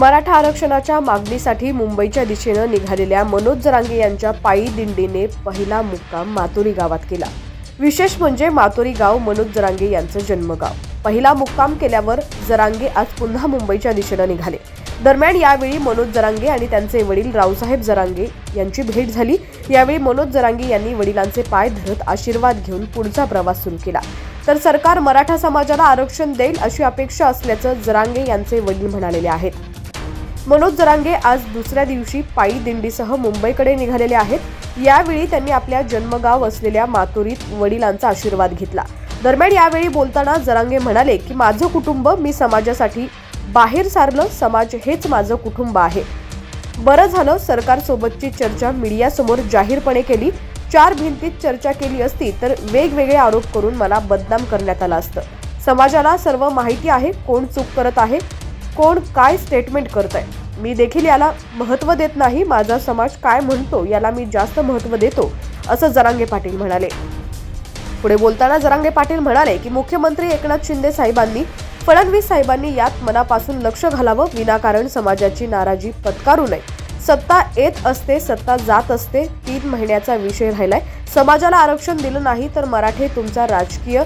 मराठा आरक्षणाच्या मागणीसाठी मुंबईच्या दिशेनं निघालेल्या मनोज जरांगे यांच्या पायी दिंडीने पहिला मुक्काम मातोरी गावात केला. विशेष म्हणजे मातोरी गाव मनोज जरांगे यांचं जन्मगाव. पहिला मुक्काम केल्यावर जरांगे आज पुन्हा मुंबईच्या दिशेनं निघाले. दरम्यान यावेळी मनोज जरांगे आणि त्यांचे वडील रावसाहेब जरांगे यांची भेट झाली. यावेळी मनोज जरांगे यांनी वडिलांचे पाय धरत आशीर्वाद घेऊन पुढचा प्रवास सुरू केला. तर सरकार मराठा समाजाला आरक्षण देईल अशी अपेक्षा असल्याचं जरांगे यांचे वडील म्हणालेले आहेत. मनोज जरांगे आज दुसऱ्या दिवशी पायी दिंडीसह मुंबईकडे निघालेले आहेत. यावेळी त्यांनी आपल्या जन्मगाव असलेल्या मातुरीत वडिलांचा आशीर्वाद घेतला. दरम्यान यावेळी बोलताना जरांगे म्हणाले की माझं कुटुंब मी समाजासाठी बाहेर सारलं समाज हेच माझं कुटुंब आहे. बरं झालं सरकारसोबतची चर्चा मीडियासमोर जाहीरपणे केली. चार भिंतीत चर्चा केली असती तर वेगवेगळे आरोप करून मला बदनाम करण्यात आलं असतं. समाजाला सर्व माहिती आहे कोण चूक करत आहे कोण काय स्टेटमेंट करत आहे मी देखील याला महत्त्व देत नाही माझा समाज काय म्हणतो याला मी जास्त महत्त्व देतो असं जरांगे पाटील म्हणाले. पुढे बोलताना जरांगे पाटील म्हणाले की मुख्यमंत्री एकनाथ शिंदे साहेबांनी फडणवीस साहेबांनी यात मनापासून लक्ष घालावं विनाकारण समाजाची नाराजी पत्कारू नये. सत्ता येत असते सत्ता जात असते तीन महिन्याचा विषय राहिलाय. समाजाला आरक्षण दिलं नाही तर मराठे तुमचा राजकीय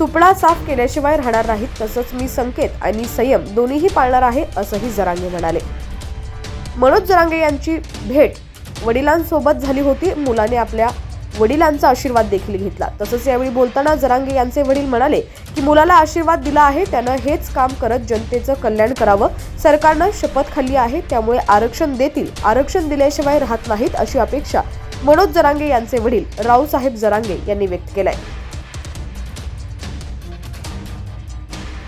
सुपडा साफ केल्याशिवाय राहणार नाहीत तसंच मी संकेत आणि संयम दोन्हीही पाळणार आहे असंही जरांगे म्हणाले. मनोज जरांगे यांची भेट वडिलांसोबत झाली होती. मुलाने आपल्या वडिलांचा आशीर्वाद देखील घेतला. तसंच यावेळी बोलताना जरांगे यांचे वडील म्हणाले की मुलाला आशीर्वाद दिला आहे त्यानं हेच काम करत जनतेचं कल्याण करावं. सरकारनं शपथ खाल्ली आहे त्यामुळे आरक्षण देतील. आरक्षण दिल्याशिवाय राहत नाहीत अशी अपेक्षा मनोज जरांगे यांचे वडील रावसाहेब जरांगे यांनी व्यक्त केलाय.